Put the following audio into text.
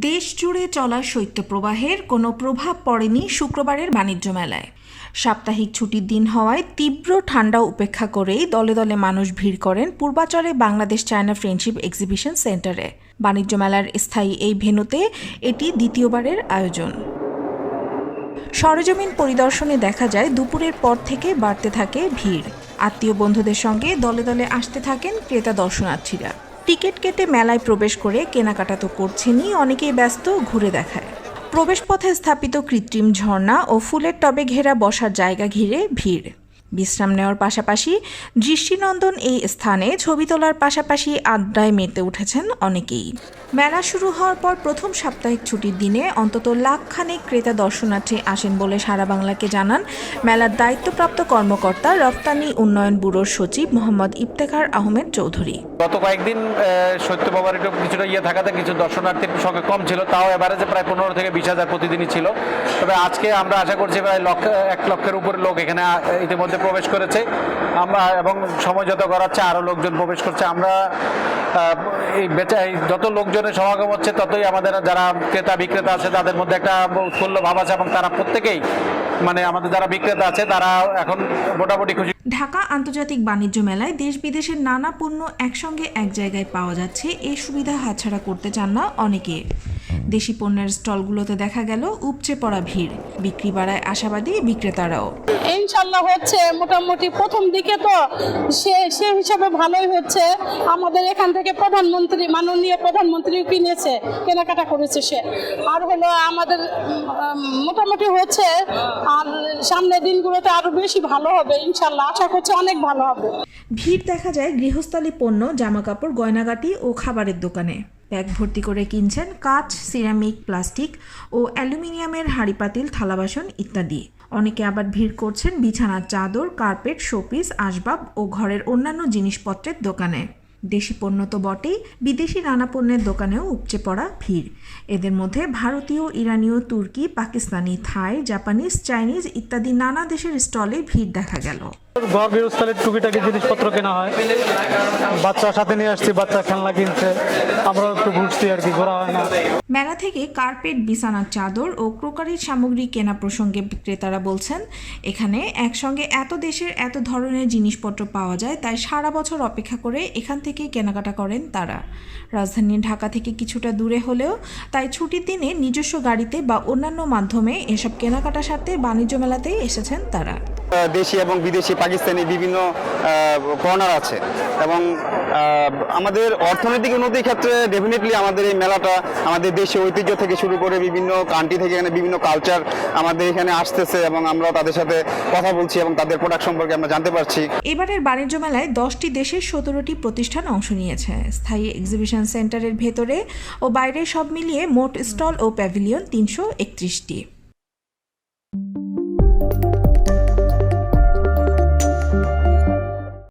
দেশ জুড়ে চলা শৈত্যপ্রবাহের কোনো প্রভাব পড়েনি শুক্রবারের বাণিজ্য মেলায়। সাপ্তাহিক ছুটির দিন হওয়ায় তীব্র ঠান্ডা উপেক্ষা করেই দলে দলে মানুষ ভিড় করেন পূর্বাচলে বাংলাদেশ চায়না ফ্রেন্ডশিপ এক্সিবিশন সেন্টারে। বাণিজ্য মেলার স্থায়ী এই ভেনুতে এটি দ্বিতীয়বারের আয়োজন। সরজমিন পরিদর্শনে দেখা যায়, দুপুরের পর থেকে বাড়তে থাকে ভিড়। আত্মীয় বন্ধুদের সঙ্গে দলে দলে আসতে থাকেন ক্রেতা দর্শনার্থীরা। টিকিট কেটে মেলায় প্রবেশ করে কেনাকাটা তো করছেনই, অনেকেই ব্যস্ত, ঘুরে দেখায়। প্রবেশপথে স্থাপিত কৃত্রিম ঝর্ণা ও ফুলের টবে ঘেরা বসার জায়গা ঘিরে ভিড়। বিশ্রাম নেওয়ার পাশাপাশি দৃষ্টিনন্দন এই স্থানে ছবি তোলার পাশাপাশি আড্ডায় মেতে উঠেছেন অনেকেই। মেলা শুরু হওয়ার পর প্রথম সাপ্তাহিক ছুটির দিনে অন্তত লাখখানেক ক্রেতা দর্শনার্থী আসেন বলে সারা বাংলাকে জানান মেলার দায়িত্বপ্রাপ্ত কর্মকর্তা রপ্তানি উন্নয়ন ব্যুরোর সচিব মোহাম্মদ ইফতেখার আহমেদ চৌধুরী। গত কয়েকদিন সত্য একটু কিছুটা ইয়ে থাকাতে কিছু দর্শনার্থীর সংখ্যা কম ছিল, তাও এভারেজে প্রায় পনেরো থেকে বিশ হাজার প্রতিদিনই ছিল। তবে আজকে আমরা আশা করছি প্রায় লক্ষ, এক লক্ষের উপরে লোক এখানে ইতিমধ্যে প্রবেশ করেছে। আমরা এবং সময় যত গড়াচ্ছে আরও লোকজন প্রবেশ করছে। আমরা এই বেচা যত লোকজনের সমাগম হচ্ছে, ততই আমাদের যারা ক্রেতা, বিক্রেতা আছে, তাদের মধ্যে একটা উৎফুল্ল ভাব আছে এবং তারা প্রত্যেকেই মানে আমাদের যারা বিক্রেতা আছে, তারা এখন মোটামুটি খুশি। ঢাকা আন্তর্জাতিক বাণিজ্য মেলায় দেশ বিদেশের নানা পণ্য একসঙ্গে এক জায়গায় পাওয়া যাচ্ছে। এই সুবিধা হাতছাড়া করতে চান না অনেকে। দেশি পণ্যের স্টলগুলোতে দেখা গেল উপচে পড়া ভিড়। বিক্রি বাড়ায় আশাবাদী বিক্রেতারাও। ইনশাল্লাহ হচ্ছে মোটামুটি প্রথম দিকে তো সে সে হিসাবে ভালোই হচ্ছে। আমাদের এখান থেকে প্রধানমন্ত্রী মাননীয় প্রধানমন্ত্রী কিনেছে কেনাকাটা করেছে সে। আর হলো আমাদের মোটামুটি হচ্ছে আর সামনের দিনগুলোতে আরও বেশি ভালো হবে ইনশাল্লাহ। আশা করছি অনেক ভালো হবে। ভিড় দেখা যায় গৃহস্থালী পণ্য জামাকাপড় গয়নাগাটি ও খাবারের দোকানে। ব্যাগ ভর্তি করে কিনছেন কাঁচ, সিরামিক, প্লাস্টিক ও অ্যালুমিনিয়ামের হাঁড়িপাতিল, থালাবাসন ইত্যাদি। অনেকে আবার ভিড় করছেন বিছানার চাদর, কার্পেট, শোপিস, আসবাব ও ঘরের অন্যান্য জিনিসপত্রের দোকানে। দেশি পণ্য তো বটেই, বিদেশি নানা পণ্যের দোকানেও উপচে পড়া ভিড়। এদের মধ্যে ভারতীয়, ইরানীয়, তুর্কি, পাকিস্তানি, থাই, জাপানিজ, চাইনিজ ইত্যাদি নানা দেশের স্টলে ভিড় দেখা গেল। ঘর, গৃহস্থলের টুকিটাকি জিনিসপত্র কেনা হয়। বাচ্চার সাথে নিয়ে আসছি, বাচ্চা খেলনা কিনছে। আমরাও একটু ঘুরছি আর কি, ঘোরা হয় না। মেলা থেকে কার্পেট, বিছানার চাদর ও ক্রোকারির সামগ্রী কেনা প্রসঙ্গে বিক্রেতারা বলছেন, এখানে একসঙ্গে এত দেশের এত ধরনের জিনিসপত্র পাওয়া যায়, তাই সারা বছর অপেক্ষা করে এখান থেকে কেনাকাটা করেন তারা। রাজধানী ঢাকা থেকে কিছুটা দূরে হলেও, তাই ছুটির দিনে নিজস্ব গাড়িতে বা অন্যান্য মাধ্যমে এসব কেনাকাটার সাথে বাণিজ্য মেলাতেই এসেছেন তারা। দেশি এবং বিদেশি পাকিস্তানি বিভিন্ন কর্নার আছে। এবং আমাদের অর্থনৈতিক উন্নতির ক্ষেত্রে ডেফিনেটলি আমাদের এই মেলাটা আমাদের দেশে ঐতিহ্য থেকে শুরু করে বিভিন্ন কান্ট্রি থেকে এখানে বিভিন্ন কালচার আমাদের এখানে আসতেছে এবং আমরা তাদের সাথে কথা বলছি এবং তাদের প্রোডাক্ট সম্পর্কে আমরা জানতে পারছি। এবারের বাণিজ্য মেলায় দশটি দেশের সতেরোটি প্রতিষ্ঠান অংশ নিয়েছে। স্থায়ী এক্সিবিশন সেন্টারের ভেতরে ও বাইরে সব মিলিয়ে মোট স্টল ও প্যাভিলিয়ন তিনশো একত্রিশটি।